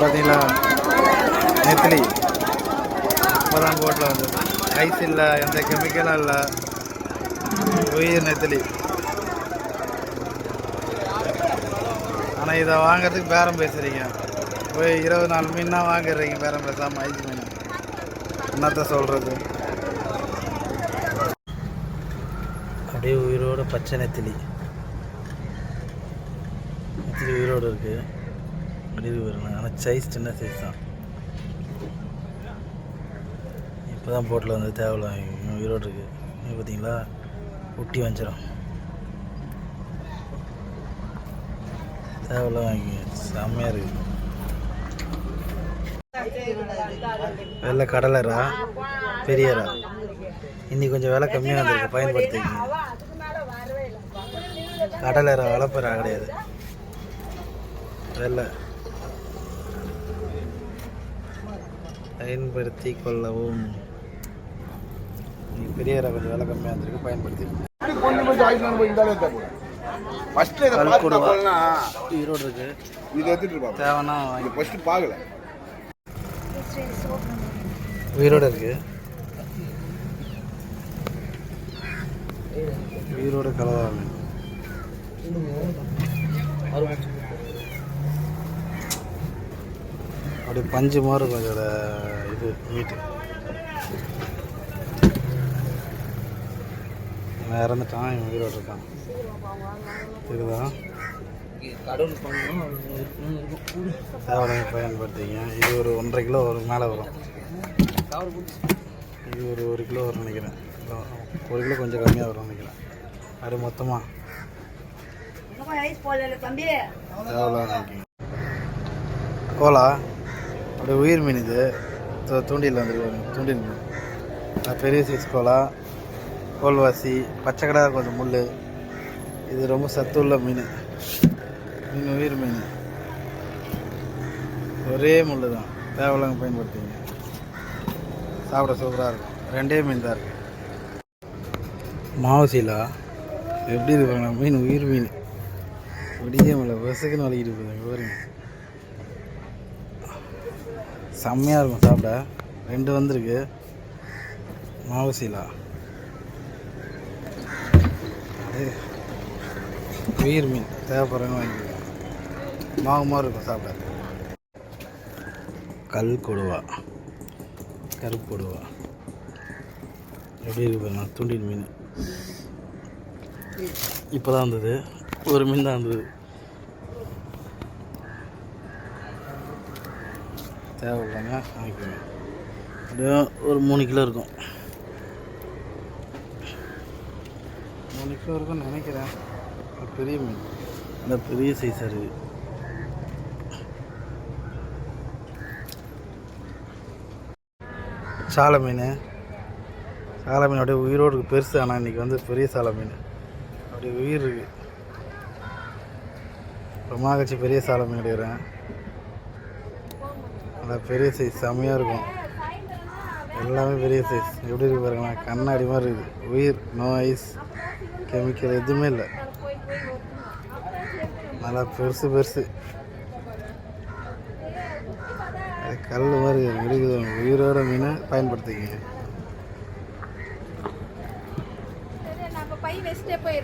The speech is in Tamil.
பார்த்தீங்களா? நெத்திலி. இப்போதான் போட்டில் வந்து ஐஸ் இல்லை எந்த கெமிக்கலும் இல்லை. உயிர் நெத்திலி. ஆனால் இதை வாங்குறதுக்கு பேரம் பேசுகிறீங்க போய் இருபது நாலு மீன் தான் வாங்குறீங்க பேரம் பேசாமல் ஐஸ் மீன் என்னத்த சொல்கிறது அப்படியே உயிரோட பச்சை நெத்திலி. நெத்திலி உயிரோடு இருக்குது அப்படியே வரணும் ஆனால் சைஸ் சின்ன சைஸ் தான். இப்போ தான் போட்டில் வந்து தேவையில்ல இன்னும் ஈரோடு இருக்குது இங்கே பார்த்தீங்களா ஒட்டி வஞ்சிரும் தேவையில்லாம் வாங்கி செம்மையாக இருக்குது வெள்ளை கடலைரா? பெரியரா? இன்னைக்கு கொஞ்சம் விலை கம்மியாக வந்திருக்கு. பயன்படுத்திக்கங்க. கடலைரா வளர்ப்புறா கிடையாது. வெள்ளை. பயன்படுத்தி கொள்ளவும். பெரியரா கொஞ்சம் விலை கம்மியாக வந்திருக்கு பயன்படுத்தி ஈரோடு இருக்கு. இதை எடுத்துட்டு இருப்பாங்க தேவைன்னா ஃபர்ஸ்ட் பார்க்கல. உயிரோடு இருக்கு. உயிரோட கலவா அப்படியே பஞ்சு மாதிரி இருக்கும் இதோட இது மீட்டு. இவன் இறந்துட்டான் இவன் உயிரோடு இருக்கான். தெரியுதா தேவையான பயன்படுத்திங்க. இது ஒரு ஒன்றரை கிலோ வரும் மேலே வரும். இது ஒரு ஒரு கிலோ வரும் நினைக்கிறேன். ஒரு கிலோ கொஞ்சம் கம்மியாக வரும் நினைக்கிறேன். அது மொத்தமாக தேவையில்லாம் கோலா? அப்படியே உயிர் மீன் இது. தூண்டில் வந்துருக்கு தூண்டில் மீன். பெரிய சைஸ் கோலா கோல்வாசி பச்சை கடை கொஞ்சம் முள் இது ரொம்ப சத்துள்ள மீன். மீன் உயிர் மீன். ஒரே முள் தான். தேவையில்லாம பயன்படுத்திங்க சாப்பிட சூப்பராக இருக்கும். ரெண்டே மீன் தான் இருக்கு. மாவசீலா எப்படி இருப்பாங்க மீன் உயிர் மீன். விடிய மலை விசக்குன்னு வலிக்கிட்டு போகுது பாருங்க செம்மையாக இருக்கும் சாப்பிட. ரெண்டு வந்திருக்கு. மாவசீலா அது உயிர் மீன். தேவைப்படுறவங்க வாங்கிக்கலாம் மாவு மாதிரி இருக்கும் சாப்பிட. கல் கொடுவா. கருப்பு கொடுவா. எப்படி இருக்கு பாருங்க தூண்டில் மீன். இப்போ தான் வந்தது. ஒரு மீன் தான் வந்தது. தேவையில்லைங்க. வாங்கிக்கோங்க அப்படியே ஒரு மூணு கிலோ இருக்கும். மூணு கிலோ இருக்கும்னு நினைக்கிறேன். பெரிய மீன். நல்லா பெரிய சைஸாக இருக்குது சாலை மீன். சாலை மீன் அப்படியே உயிரோடு இருக்குது பெருசு ஆனால் இன்றைக்கி வந்து பெரிய சாலை மீன். அப்படியே உயிர் இருக்குது ரொம்ப பெரிய சாலை மீன் எடுக்கிறேன் அந்த பெரிய சைஸ் செம்மையாக இருக்கும். எல்லாமே பெரிய சைஸ் எப்படி இருக்கு பாருங்களா கண்ணாடி மாதிரி இருக்குது உயிர் நோ ஐஸ் கெமிக்கல் எதுவுமே இல்லை. நல்லா பெருசு பெருசு. கல் மாதிரி இருக்குது. உயிரோட மீனை பயன்படுத்திக்கிங்க.